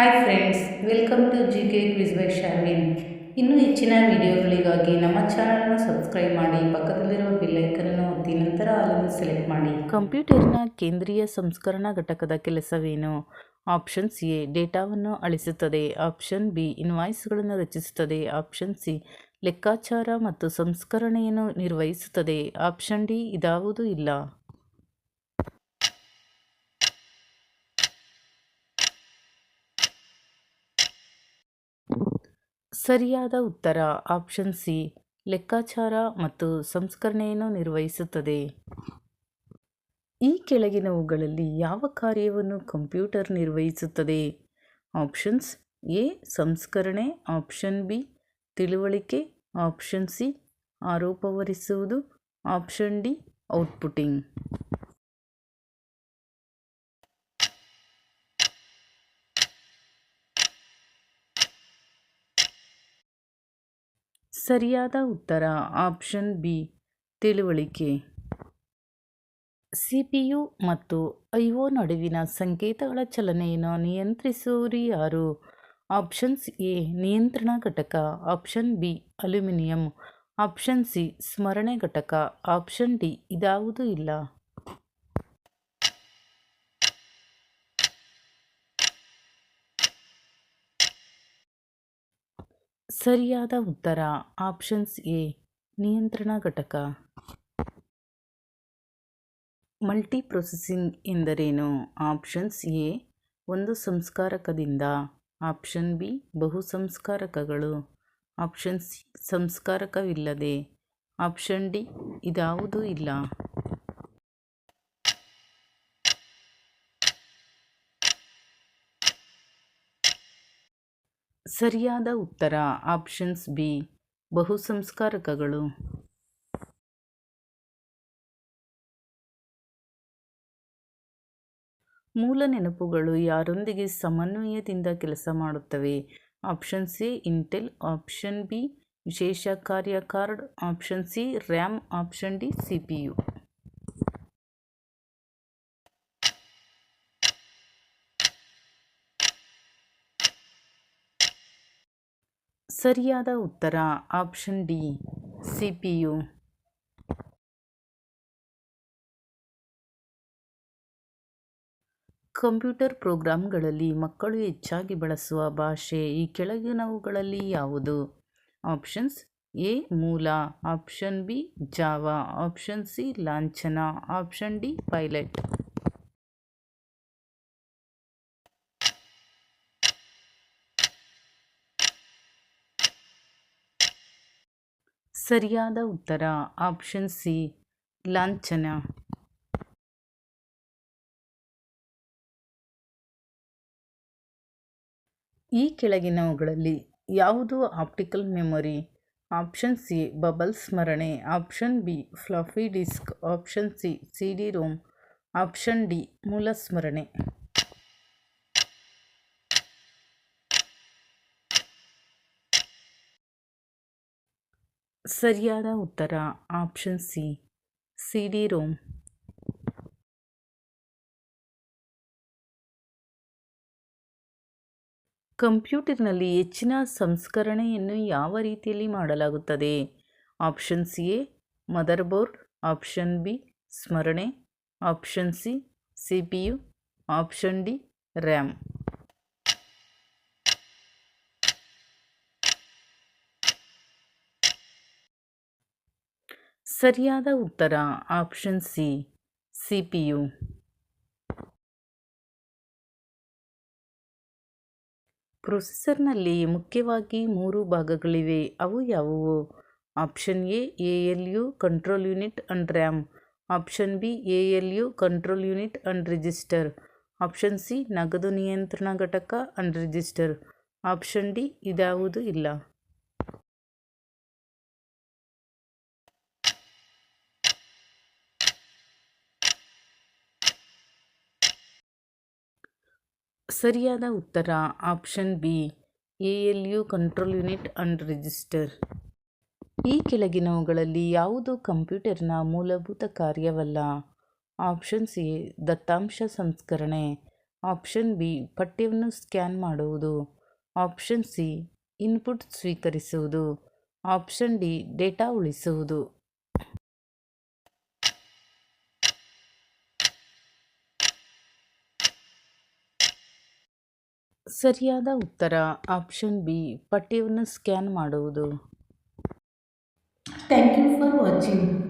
Hi friends welcome to G K quiz by Sharvin ಇನ್ನೂ ಹೆಚ್ಚಿನ ವಿಡಿಯೋಗಳಿಗಾಗಿ ನಮ್ಮ ಚಾನಲ್ನ ಸಬ್ಸ್ಕ್ರೈಬ್ ಮಾಡಿ, ಪಕ್ಕದಲ್ಲಿರುವ ಬೆಲ್ಲೈಕನನ್ನು ಒತ್ತಿ, ನಂತರ ಅಲ್ಲನ್ನು ಸೆಲೆಕ್ಟ್ ಮಾಡಿ. ಕಂಪ್ಯೂಟರ್ನ ಕೇಂದ್ರೀಯ ಸಂಸ್ಕರಣಾ ಘಟಕದ ಕೆಲಸವೇನು? ಆಪ್ಷನ್ ಸಿ ಎ ಡೇಟಾವನ್ನು ಅಳಿಸುತ್ತದೆ. ಆಪ್ಷನ್ ಬಿ ಇನ್ವಾಯ್ಸ್ಗಳನ್ನು ರಚಿಸುತ್ತದೆ. ಆಪ್ಷನ್ ಸಿ ಲೆಕ್ಕಾಚಾರ ಮತ್ತು ಸಂಸ್ಕರಣೆಯನ್ನು ನಿರ್ವಹಿಸುತ್ತದೆ. ಆಪ್ಷನ್ ಡಿ ಇದಾವುದೂ ಇಲ್ಲ. ಸರಿಯಾದ ಉತ್ತರ ಆಪ್ಷನ್ ಸಿ ಲೆಕ್ಕಾಚಾರ ಮತ್ತು ಸಂಸ್ಕರಣೆಯನ್ನು ನಿರ್ವಹಿಸುತ್ತದೆ. ಈ ಕೆಳಗಿನವುಗಳಲ್ಲಿ ಯಾವ ಕಾರ್ಯವನ್ನು ಕಂಪ್ಯೂಟರ್ ನಿರ್ವಹಿಸುತ್ತದೆ? ಆಪ್ಷನ್ಸ್ ಎ ಸಂಸ್ಕರಣೆ. ಆಪ್ಷನ್ ಬಿ ತಿಳುವಳಿಕೆ. ಆಪ್ಷನ್ ಸಿ ಆರೋಪವರಿಸುವುದು. ಆಪ್ಷನ್ ಡಿ ಔಟ್ಪುಟಿಂಗ್ ಸರಿಯಾದ ಉತ್ತರ. ಆಪ್ಷನ್ ಬಿ, ತಿಳುವಳಿಕೆ. ಸಿಪಿಯು ಮತ್ತು ಐಒ ನಡುವಿನ ಸಂಕೇತಗಳ ಚಲನೆಯನ್ನು ನಿಯಂತ್ರಿಸುವರು ಯಾರು? ಆಪ್ಷನ್ಸ್ ಎ, ನಿಯಂತ್ರಣ ಘಟಕ. Option B, aluminium. Option C, ಸ್ಮರಣೆ ಘಟಕ. ಆಪ್ಷನ್ ಡಿ, ಇದಾವುದೂ ಇಲ್ಲ. ಸರಿಯಾದ ಉತ್ತರ ಆಪ್ಷನ್ಸ್ ಎ, ನಿಯಂತ್ರಣ ಘಟಕ. ಮಲ್ಟಿ ಪ್ರೊಸೆಸಿಂಗ್ ಎಂದರೇನು? ಆಪ್ಷನ್ಸ್ ಎ, ಒಂದು ಸಂಸ್ಕಾರಕದಿಂದ. ಆಪ್ಷನ್ ಬಿ ಬಹು ಸಂಸ್ಕಾರಕಗಳು ಆಪ್ಷನ್ ಸಿ, ಸಂಸ್ಕಾರಕವಿಲ್ಲದೆ. ಆಪ್ಷನ್ ಡಿ, ಇದಾವುದೂ ಇಲ್ಲ. ಸರಿಯಾದ ಉತ್ತರ ಆಪ್ಷನ್ಸ್ ಬಿ ಬಹು ಸಂಸ್ಕಾರಕಗಳು ಮೂಲ ನೆನಪುಗಳು ಯಾರೊಂದಿಗೆ ಸಮನ್ವಯದಿಂದ ಕೆಲಸ ಮಾಡುತ್ತವೆ? Option C Intel option B ವಿಶೇಷ ಕಾರ್ಯ card. Option C RAM option D C P U ಸರಿಯಾದ ಉತ್ತರ option D C P U computer ಪ್ರೋಗ್ರಾಂಗಳಲ್ಲಿ ಮಕ್ಕಳು ಹೆಚ್ಚಾಗಿ ಬಳಸುವ ಭಾಷೆ ಈ ಕೆಳಗಿನವುಗಳಲ್ಲಿ ಯಾವುದು? ಆಪ್ಷನ್ಸ್ ಎ ಮೂಲ. Option B Java. Option C ಲಾಂಛನ. Option D pilot. ಸರಿಯಾದ ಉತ್ತರ. ಆಪ್ಷನ್ ಸಿ, ಲಾಂಛನ. ಈ ಕೆಳಗಿನವುಗಳಲ್ಲಿ ಯಾವುದು optical memory? Option C, bubble ಸ್ಮರಣೆ. Option B, floppy disk. Option C C D ROM. Option D, ಮೂಲ ಸ್ಮರಣೆ. ಸರಿಯಾದ ಉತ್ತರ option C C D ROM ಕಂಪ್ಯೂಟರ್ನಲ್ಲಿ ಹೆಚ್ಚಿನ ಸಂಸ್ಕರಣೆಯನ್ನು ಯಾವ ರೀತಿಯಲ್ಲಿ ಮಾಡಲಾಗುತ್ತದೆ? Option C A motherboard option B ಸ್ಮರಣೆ. Option C C P U option D RAM ಸರಿಯಾದ ಉತ್ತರ option C C P U ಪ್ರೊಸೆಸರ್ನಲ್ಲಿ ಮುಖ್ಯವಾಗಿ ಮೂರು ಭಾಗಗಳಿವೆ. ಅವು ಯಾವುವು? Option A A L U control unit and RAM option B A L U control unit and register option C ನಗದು ನಿಯಂತ್ರಣ ಘಟಕ ಅಂಡ್ ರಿಜಿಸ್ಟರ್ ಆಪ್ಷನ್ ಡಿ ಇದಾವುದು ಇಲ್ಲ. ಸರಿಯಾದ ಉತ್ತರ. Option B A L U control unit and register. ಈ ಕೆಳಗಿನವುಗಳಲ್ಲಿ ಯಾವುದು ಕಂಪ್ಯೂಟರ್ನ ಮೂಲಭೂತ ಕಾರ್ಯವಲ್ಲ? ಆಪ್ಷನ್ ಸಿ, ದತ್ತಾಂಶ ಸಂಸ್ಕರಣೆ. ಆಪ್ಷನ್ ಬಿ, ಪಠ್ಯವನ್ನು ಸ್ಕ್ಯಾನ್ ಮಾಡುವುದು. ಆಪ್ಷನ್ ಸಿ, ಇನ್ಪುಟ್ ಸ್ವೀಕರಿಸುವುದು. ಆಪ್ಷನ್ ಡಿ, ಡೇಟಾ ಉಳಿಸುವುದು. ಸರಿಯಾದ ಉತ್ತರ ಆಪ್ಷನ್ ಬಿ ಪಠ್ಯವನ್ನು ಸ್ಕ್ಯಾನ್ ಮಾಡುವುದು. Thank you for watching